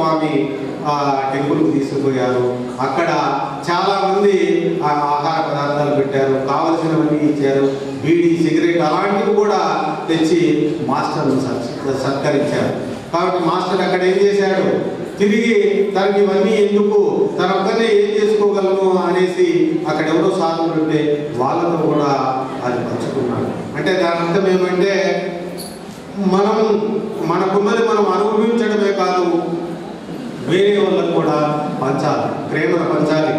స్వామి ఆ టెంపుల్కి తీసుకుపోయారు. అక్కడ చాలామంది ఆ ఆహార పదార్థాలు పెట్టారు కావలసినవన్నీ ఇచ్చారు. బీడీ సిగరెట్ అలాంటివి కూడా తెచ్చి మాస్టర్ను సత్- సత్కరించారు. కాబట్టి మాస్టర్ అక్కడ ఏం చేశాడు? తిరిగి తనకి ఇవన్నీ ఎందుకు? తన ఒక్కనే ఏం చేసుకోగలను అనేసి అక్కడ ఎవరో సాధువులు ఉంటే వాళ్ళతో కూడా అది పంచుకున్నాడు. అంటే దాని అర్థం ఏమంటే మనం మనకున్నది మనం అనుభవించడమే కాదు వేరే వాళ్ళకు కూడా పంచాలి ప్రేమను పంచాలి.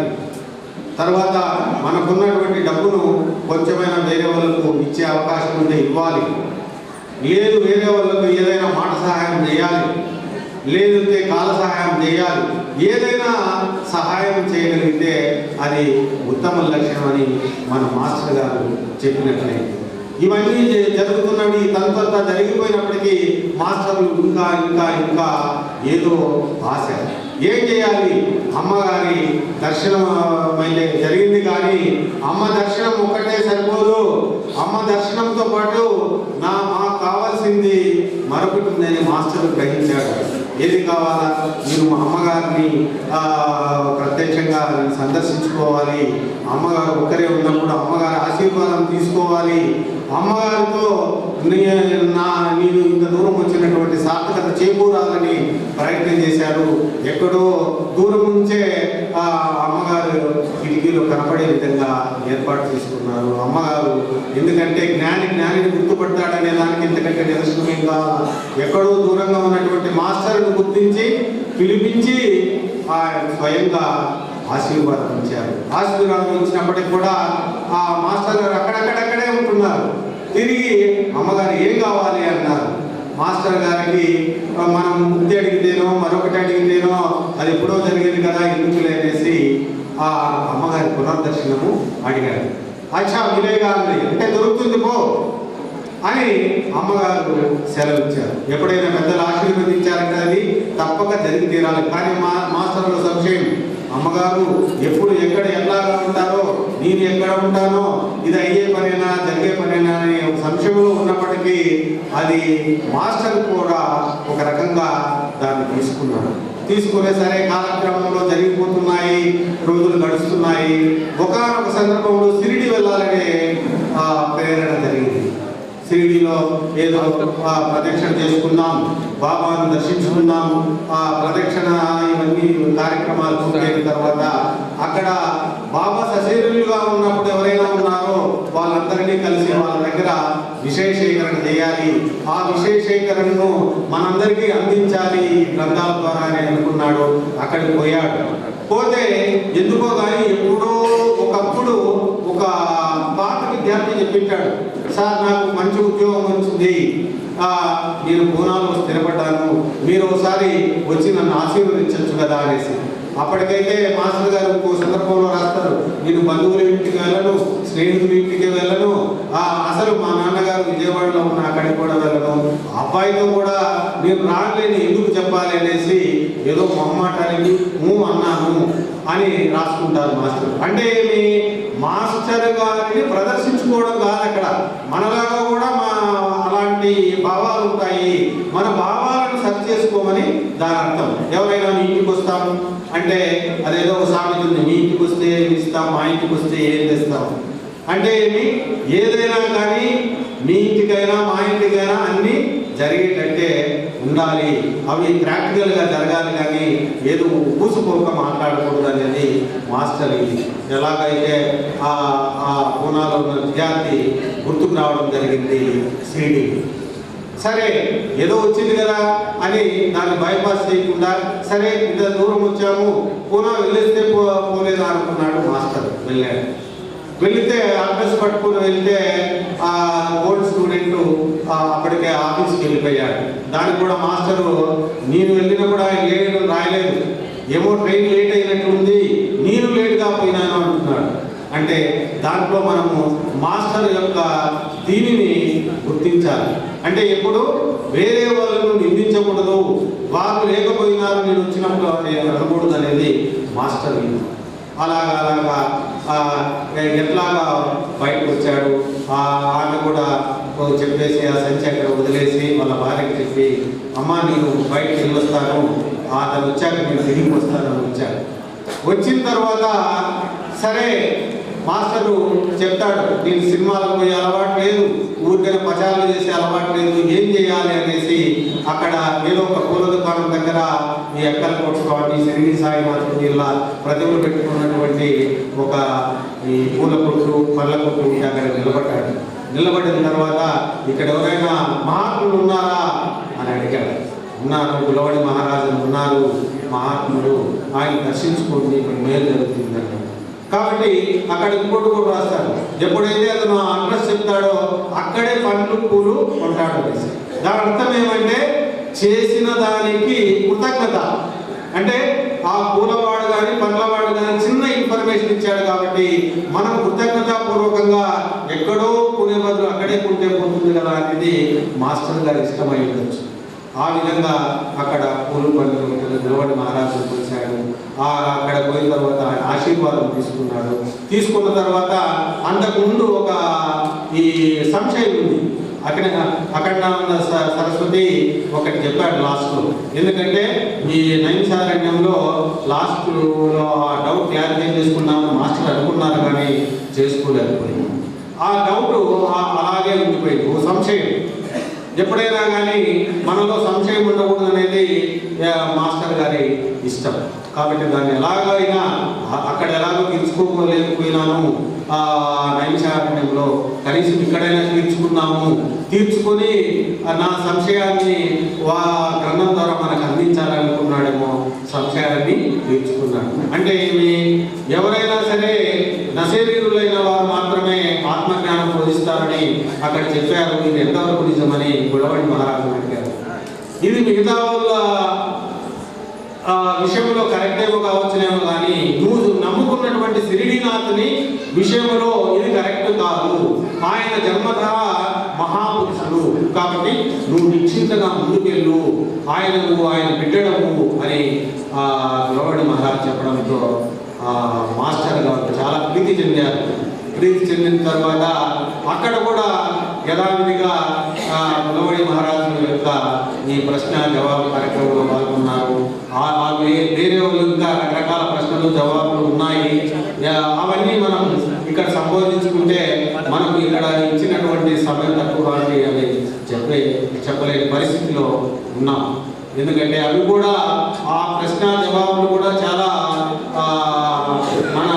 తర్వాత మనకున్నటువంటి డబ్బును కొంచెమైనా వేరే వాళ్ళకు ఇచ్చే అవకాశం ఉంటే ఇవ్వాలి. లేదు వేరే వాళ్ళకు ఏదైనా మాట సహాయం చేయాలి. లేదంటే కాల సహాయం చేయాలి. ఏదైనా సహాయం చేయగలిగితే అది ఉత్తమ లక్షణం అని మన మాస్టర్ గారు చెప్పినట్లయితే. ఇవన్నీ జరుగుతున్నవి తనంతా జరిగిపోయినప్పటికీ మాస్టర్లు ఇంకా ఇంకా ఇంకా ఏదో ఆశ. ఏం చేయాలి? అమ్మగారి దర్శనం అయితే జరిగింది కానీ అమ్మ దర్శనం ఒక్కటే సరిపోదు. అమ్మ దర్శనంతో పాటు నా మాకు కావాల్సింది మరొకటి ఉందని మాస్టర్ గ్రహించాడు. ఏది కావాలా? మీరు మా అమ్మగారిని ప్రత్యక్షంగా సందర్శించుకోవాలి. అమ్మగారు ఒక్కరే ఉన్నప్పుడు అమ్మగారి ఆశీర్వాదం తీసుకోవాలి. అమ్మగారితో నా నేను ఇంత దూరం వచ్చినటువంటి సార్థకత చేకూరాలని ప్రయత్నం చేశారు. ఎక్కడో దూరం నుంచే ఆ అమ్మగారు కిటికీలో కనపడే విధంగా ఏర్పాటు చేసుకున్నారు. అమ్మగారు ఎందుకంటే జ్ఞాని జ్ఞానిని గుర్తుపడతాడనే దానికి ఎందుకంటే నిదర్శనం కావాలి ఎక్కడో దూరంగా ఉన్నటువంటి మాస్టర్ను గుర్తించి పిలిపించి స్వయంగా ఆశీర్వాదం ఇచ్చారు. ఆశీర్వాదం ఇచ్చినప్పటికి కూడా ఆ మాస్టర్ గారు అక్కడక్కడక్కడే ఉంటున్నారు. తిరిగి అమ్మగారు ఏం కావాలి అన్నారు. మాస్టర్ గారికి మనం ముద్ది అడిగితేనో మరొకటి అడిగితేనో అది ఎప్పుడో జరిగేది కదా ఎందుకు అనేసి ఆ అమ్మగారి పునర్దర్శనము అడిగారు. అచ్చా విలేగా అంది అంటే దొరుకుతుంది పో అని అమ్మగారు సెలవు ఇచ్చారు ఎప్పుడైనా పెద్దలు ఆశీర్వదించారంటే అది తప్పక జరిగి తీరాలి. కానీ మా మాస్టర్ల సంశయం అమ్మగారు ఎప్పుడు ఎక్కడ ఎట్లాగా ఉంటారో నేను ఎక్కడ ఉంటానో ఇది అయ్యే పనేనా జరిగే పనేనా అనే ఒక సంశయంలో ఉన్నప్పటికీ అది మాస్టర్ కూడా ఒక రకంగా దాన్ని తీసుకున్నాడు. తీసుకునే సరే కాలక్రమంలో జరిగిపోతున్నాయి రోజులు గడుస్తున్నాయి. ఒకనొక సందర్భంలో సిరిడి వెళ్ళాలనే ఆ, ప్రేరణ జరిగింది. షిరిడీలో ఏదో ఆ ప్రదక్షిణ చేసుకున్నాం బాబాను దర్శించుకున్నాము ఆ ప్రదక్షిణ ఇవన్నీ కార్యక్రమాలు పూర్తయిన తర్వాత అక్కడ బాబా సశరీరులుగా ఉన్నప్పుడు ఎవరైనా ఉన్నారో వాళ్ళందరినీ కలిసి వాళ్ళ దగ్గర విశేషీకరణ చేయాలి. ఆ విశేషీకరణను మనందరికీ అందించాలి గ్రంథాల ద్వారా అని అనుకున్నాడు. అక్కడికి పోయాడు. పోతే ఎందుకో కానీ ఎప్పుడో ఒకప్పుడు ఒక పాత విద్యార్థి చెప్పించాడు. సార్ నాకు మంచి ఉద్యోగం వచ్చింది. నేను పూనాలో స్థిరపడ్డాను. మీరు ఒకసారి వచ్చి నన్ను ఆశీర్వదించవచ్చు కదా అనేసి. అప్పటికైతే మాస్టర్ గారు ఇంకో సందర్భంలో రాస్తారు నేను బంధువుల ఇంటికి వెళ్ళను స్నేహితుల ఇంటికి వెళ్ళను. అసలు మా నాన్నగారు విజయవాడలో ఉన్న అక్కడికి కూడా వెళ్ళను. అబ్బాయితో కూడా నేను రాలేని ఎందుకు చెప్పాలి అనేసి ఏదో మొహమాటానికి అన్నాను. అని రాసుకుంటారు మాస్టర్. అంటే ఏమి మాస్టర్ గారిని ప్రదర్శించుకోవడం కాదు అక్కడ. మనలాగా కూడా మా అలాంటి భావాలు ఉంటాయి. మన భావాలను సరి చేసుకోమని దాని అర్థం. ఎవరైనా మీ ఇంటికి వస్తాము అంటే అదేదో ఒక సామెత ఉంది. మీ ఇంటికి వస్తే ఏమి ఇస్తాం? మా ఇంటికి వస్తే ఏం తెస్తాం? అంటే ఏమి? ఏదైనా కానీ మీ ఇంటికైనా మా ఇంటికైనా అన్నీ జరిగేటట్టే ఉండాలి. అవి ప్రాక్టికల్గా జరగాలి కానీ ఏదో పూసుకోక మాట్లాడకూడదు అనేది మాస్టర్ ఇది. ఎలాగైతే ఆ ఆ పూనాలో ఉన్న విద్యార్థి గుర్తుకు రావడం జరిగింది శ్రీడి సరే ఏదో వచ్చింది కదా అని దాన్ని బైపాస్ చేయకుండా సరే ఇంత దూరం వచ్చాము పూనా వెళ్ళేస్తే పో పోలేదా అనుకున్నాడు మాస్టర్ వెళ్ళాడు. వెళితే అడ్రస్ పట్టుకుని వెళ్తే ఆ ఓల్డ్ స్టూడెంట్ అప్పటికే ఆఫీస్కి వెళ్ళిపోయాడు. దానికి కూడా మాస్టరు నేను వెళ్ళినా కూడా ఆయన లేడు రాయలేదు. ఏమో ట్రైన్ లేట్ అయినట్టు ఉంది నేను లేట్గా పోయినాను అంటున్నాడు. అంటే దాంట్లో మనము మాస్టర్ యొక్క దీనిని గుర్తించాలి. అంటే ఎప్పుడు? వేరే వాళ్ళను నిందించకూడదు. వాళ్ళు లేకపోయినారు నేను వచ్చినప్పుడు నేను అనకూడదు అనేది మాస్టర్ అలాగా అలాగా ఎట్లాగా బయటకు వచ్చాడు? ఆ, ఆమె కూడా చెప్పేసి ఆ సంచి అక్కడ వదిలేసి వాళ్ళ భార్యకి చెప్పి అమ్మ నేను బయటకు వెళ్ళొస్తాను. ఆ అతను వచ్చాక నేను తిరిగి అని వచ్చాక వచ్చిన తర్వాత సరే మాస్టరు చెప్తాడు నేను సినిమాలకు పోయే అలవాటు లేదు. ఊరికైనా పచారాలు చేసే అలవాటు లేదు. ఏం చేయాలి? అనేసి అక్కడ ఏదో ఒక పూల దుకాణం దగ్గర ఈ ఎక్కల కొట్టుకోవాలి సిరిగి సాయినాథ్ జిల్లా ప్రతిభలు పెట్టుకున్నటువంటి ఒక ఈ పూల కొట్టు పళ్ళ కొట్టు అక్కడ నిలబడ్డాడు. నిలబడిన తర్వాత ఇక్కడ ఎవరైనా మహాత్ములు ఉన్నారా అని అడిగాడు. ఉన్నారు గులవడి మహారాజులు ఉన్నారు. మహాత్ముడు ఆయన దర్శించుకోండి ఇక్కడ మేలు జరుగుతుంది అన్నాడు కాబట్టి అక్కడ ఇంకోటి కూడా రాస్తాడు ఎప్పుడైతే అతను అడ్రస్ చెప్తాడో అక్కడే పండ్లు పూలు కొంటాడు దాని అర్థం ఏమంటే చేసిన దానికి కృతజ్ఞత. అంటే ఆ పూలవాడు కానీ పండ్లవాడు కానీ చిన్న ఇన్ఫర్మేషన్ ఇచ్చాడు కాబట్టి మనం కృతజ్ఞతాపూర్వకంగా ఎక్కడో కొనే బదులు అక్కడే కొంటే పోతుంది కదా అనేది మాస్టర్ గారి ఇష్టమై ఉండొచ్చు. ఆ విధంగా అక్కడ పూలు పండ్లు నిలబడి మహారాజు కలిశాడు ఆ అక్కడ పోయిన తర్వాత ఆయన ఆశీర్వాదం తీసుకున్నాడు. తీసుకున్న తర్వాత అంతకుముందు ఒక ఈ సంశయం ఉంది. అక్కడ అక్కడ ఉన్న సరస్వతి ఒకటి చెప్పాడు లాస్ట్ ఎందుకంటే ఈ నైన్సారణ్యంలో లాస్ట్లో ఆ డౌట్ క్లారిఫై చేసుకున్నామని మాస్టర్ అనుకున్నారు కానీ చేసుకోలేకపోయింది ఆ డౌట్ అలాగే ఉండిపోయింది. ఓ సంశయం. ఎప్పుడైనా కానీ మనలో సంశయం ఉండకూడదు అనేది మాస్టర్ గారి ఇష్టం. కాబట్టి దాన్ని ఎలాగైనా అక్కడ ఎలాగో తీర్చుకోలేకపోయినాను ఆ నైమిషారణ్యంలో కనీసం ఇక్కడైనా తీర్చుకున్నాము తీర్చుకొని నా సంశయాన్ని వా గ్రంథం ద్వారా మనకు అందించాలనుకున్నాడేమో సంశయాన్ని తీర్చుకున్నాడు. అంటే ఏమి? ఎవరైనా సరే నశరీరులైన అని అక్కడ చెప్పారు. ఇది ఎంతవరకు నిజమని గుడవండి మహారాజు అడిగారు. ఇది మిగతా వాళ్ళ విషయంలో కరెక్ట్ ఏమో కావచ్చునేమో కానీ నువ్వు నమ్ముకున్నటువంటి సిరిడినాథుని విషయంలో ఇది కరెక్ట్ కాదు. ఆయన జన్మధ మహాపురుషుడు. కాబట్టి నువ్వు నిశ్చింతగా ముందుకెళ్ళు. ఆయన నువ్వు ఆయన బిడ్డడము అని ఆ గురవడి మహారాజ్ చెప్పడంతో ఆ, మాస్టర్ గారు చాలా ప్రీతి చెందారు. ప్రీతి చెందిన తర్వాత అక్కడ కూడా యథావిధిగా ఆ, మహారాజు యొక్క ఈ ప్రశ్న జవాబు కార్యక్రమంలో పాల్గొన్నారు. వేరే వాళ్ళు ఇంకా రకరకాల ప్రశ్నలు జవాబులు ఉన్నాయి. అవన్నీ మనం ఇక్కడ సంబోధించుకుంటే మనకు ఇక్కడ ఇచ్చినటువంటి సమయం తక్కువ అవి చెప్పే చెప్పలేని పరిస్థితిలో ఉన్నాం. ఎందుకంటే అవి కూడా ఆ ప్రశ్న జవాబులు కూడా చాలా మన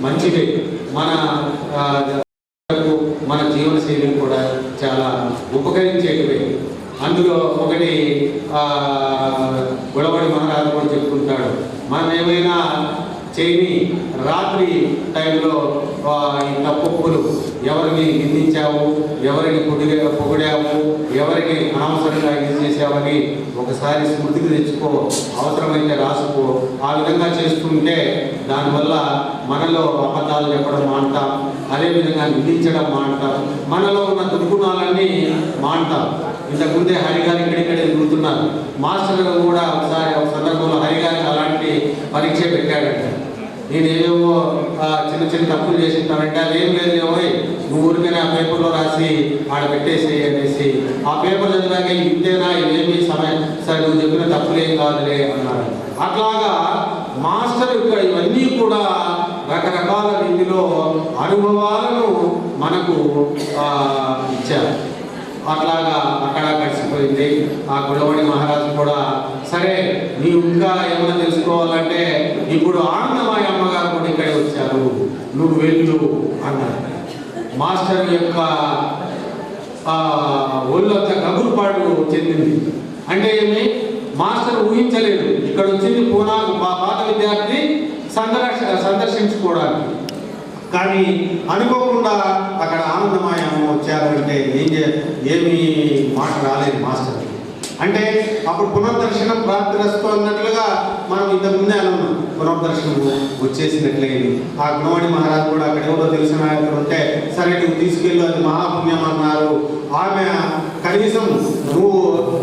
మంచిదే. మన మన జీవనశైలి కూడా చాలా ఉపకరించేటివే. అందులో ఒకటి ఆ, గుడబడి మహారాజు కూడా చెప్పుకుంటాడు. మనం ఏమైనా చేయని రాత్రి టైంలో ఈ తప్పులు ఎవరిని నిందించావు ఎవరిని పొడిగా పొగిడావు ఎవరిని అనవసరంగా ఇది చేసావని ఒకసారి స్మృతికి తెచ్చుకో అవసరమైతే రాసుకో. ఆ విధంగా చేస్తుంటే దానివల్ల మనలో అబద్ధాలు చెప్పడం మాంటాం అదేవిధంగా నిందించడం మాంటాం మనలో ఉన్న దుర్గుణాలన్నీ మాంటాం. ఇంతకుముందే హరిగారు ఇక్కడిక్కడే తిరుగుతున్నారు. మాస్టర్ కూడా ఒకసారి ఒక సందర్భంలో హరిగారికి అలాంటి పరీక్ష పెట్టాడంట. నేనేమో చిన్న చిన్న తప్పులు చేసింటానంటే అది ఏం లేదు ఏమో నువ్వు ఊరికనే ఆ పేపర్లో రాసి ఆడ పెట్టేసి అనేసి. ఆ పేపర్ చదివాక ఇంతేనా ఇదేమి సమయం? సరే నువ్వు చెప్పిన తప్పులు ఏం కాదులే అన్నారు అట్లాగా మాస్టర్ యొక్క ఇవన్నీ కూడా రకరకాల రీతిలో అనుభవాలను మనకు ఇచ్చారు. అట్లాగా అక్కడ ఆ గుడవడి మహారాజు కూడా సరే నీ ఇంకా ఏమైనా తెలుసుకోవాలంటే ఇప్పుడు ఆనందమాయ అమ్మగారు కూడా ఇక్కడే వచ్చారు. నువ్వు వెళ్ళు అన్నారు. మాస్టర్ యొక్క ఆ, ఒళ్ళంతా గగురుపాటు చెందింది. అంటే ఏమి? మాస్టర్ ఊహించలేదు. ఇక్కడ వచ్చింది పూనా మా పాత విద్యార్థి సందర్శ సందర్శించుకోవడానికి. కానీ అనుకోకుండా అక్కడ ఆనందమాయం వచ్చారంటే ఏం చే ఏమీ మాట రాలేదు మాస్టర్. అంటే అప్పుడు పునర్దర్శనం ప్రాప్తిరస్తు అన్నట్లుగా మనం ఇంతకు ముందే అనున్నాం పునర్దర్శనం వచ్చేసినట్లయింది. ఆ గుణవాణి మహారాజు కూడా అక్కడ ఎవరో తెలిసిన ఆయన ఉంటే సరే నువ్వు తీసుకెళ్ళు అది మహాపుణ్యం అన్నారు. ఆమె కనీసం నువ్వు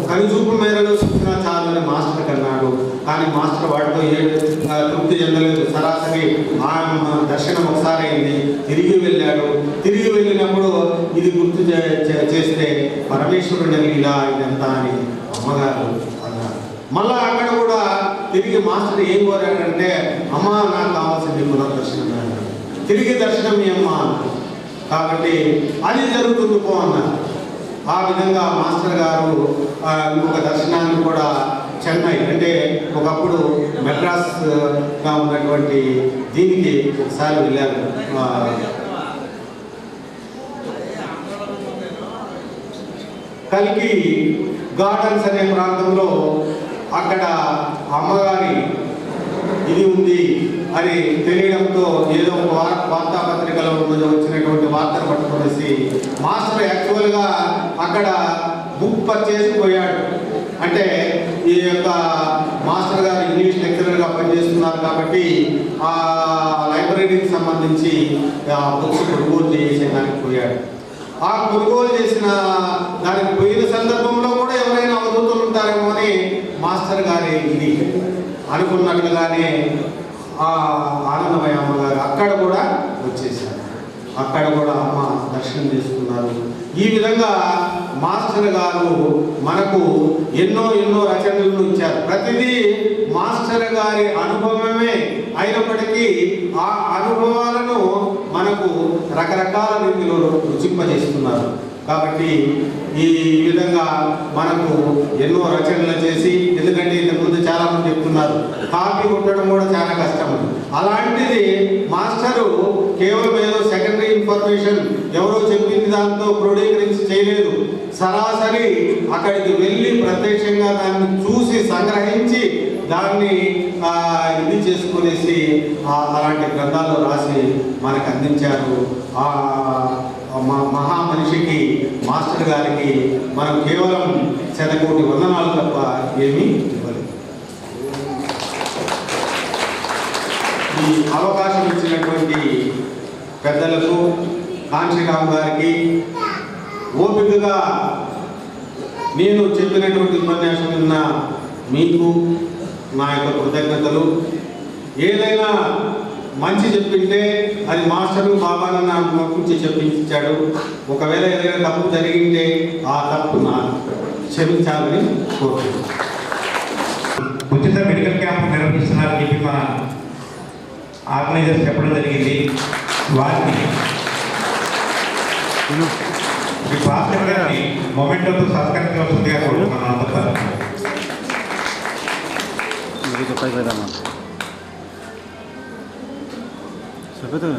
కనిచూపు మేరలో చూసినా చాలని మాస్టర్ అన్నాడు కానీ మాస్టర్ వాటితో ఏ తృప్తి చెందలేదు. సరాసరి ఆమె దర్శనం ఒకసారి అయింది తిరిగి వెళ్ళాడు. తిరిగి వెళ్ళినప్పుడు ఇది గుర్తు చేస్తే పరమేశ్వరుడు ఇలా ఇదంతా అని అమ్మగారు అన్నారు. మళ్ళా అక్కడ కూడా తిరిగి మాస్టర్ ఏం కోరాడంటే అమ్మా నాకు కావాల్సింది పునర్దర్శనం తిరిగి దర్శనం ఏమ్మా అమ్మ కాబట్టి అది జరుగుతుంది పో అన్నారు. ఆ విధంగా మాస్టర్ గారు ఇంకొక దర్శనాన్ని కూడా చెన్నై అంటే ఒకప్పుడు మెడ్రాస్గా ఉన్నటువంటి దీనికి ఒకసారి వెళ్ళారు. కలికి గార్డెన్స్ అనే ప్రాంతంలో అక్కడ అమ్మగారి ఇది ఉంది అని తెలియడంతో ఏదో ఒక వార్- వార్తాపత్రికలో వచ్చినటువంటి వార్తను పట్టుకొనేసి మాస్టర్ యాక్చువల్గా అక్కడ బుక్ పర్చేసి పోయాడు. అంటే ఈ యొక్క మాస్టర్ గారు ఇంగ్లీష్ లెక్చరర్గా పనిచేస్తున్నారు కాబట్టి ఆ లైబ్రరీకి సంబంధించి ఆ బుక్స్ కొనుగోలు చేసేదానికి పోయాడు. ఆ కొనుగోలు చేసిన దానికి పోయిన సందర్భంలో కూడా ఎవరైనా అవధూతులు ఉంటారేమో అని మాస్టర్ గారి ఇది అనుకున్నట్లుగానే ఆ ఆనందమయ అమ్మగారు అక్కడ కూడా వచ్చేసారు అక్కడ కూడా అమ్మ దర్శనం చేసుకున్నారు. ఈ విధంగా మాస్టర్ గారు మనకు ఎన్నో ఎన్నో రచనలను ఇచ్చారు. ప్రతిదీ మాస్టర్ గారి అనుభవమే అయినప్పటికీ ఆ అనుభవాలను మనకు రకరకాల రీతిలో రుచింపజేస్తున్నారు. కాబట్టి ఈ విధంగా మనకు ఎన్నో రచనలు చేసి ఎందుకంటే ఇంతకుముందు చాలా మంది చెప్తున్నారు కాపీ కొట్టడం కూడా చాలా కష్టం. అలాంటిది మాస్టరు కేవలం ఏదో సెకండరీ ఇన్ఫర్మేషన్ దాంతో క్రోడీకరించి చేయలేదు. సరాసరి అక్కడికి వెళ్ళి ప్రత్యక్షంగా దాన్ని చూసి సంగ్రహించి దాన్ని ఇది చేసుకునేసి అలాంటి గ్రంథాలు రాసి మనకు అందించారు. ఆ మ- మహా మనిషికి మాస్టర్ గారికి మనం కేవలం శతకోటి వందనాలు తప్ప ఏమీ ఇవ్వలేదు. ఈ అవకాశం ఇచ్చినటువంటి పెద్దలకు కాంచీరామ్ గారికి ఓపికగా నేను చెప్పినటువంటి ఉపన్యాసం విన్న మీకు నా యొక్క కృతజ్ఞతలు. ఏదైనా మంచి చెప్పింటే అది మాస్టరు బాబాను నా నుంచి చెప్పించాడు. ఒకవేళ ఏదైనా తప్పు జరిగింటే ఆ తప్పు నా క్షమించాలని కోరుతున్నాను ఉచిత మెడికల్ క్యాంప్ నిర్వహిస్తున్నారని చెప్పి మన ఆర్గనైజర్స్ చెప్పడం జరిగింది. వారిని విభాగంలోని మొమెంటంతో సత్కరించ వస్తుందిగా కోరుతున్నాను అంతా ఇది చెప్పాయి కదా మనం సభతో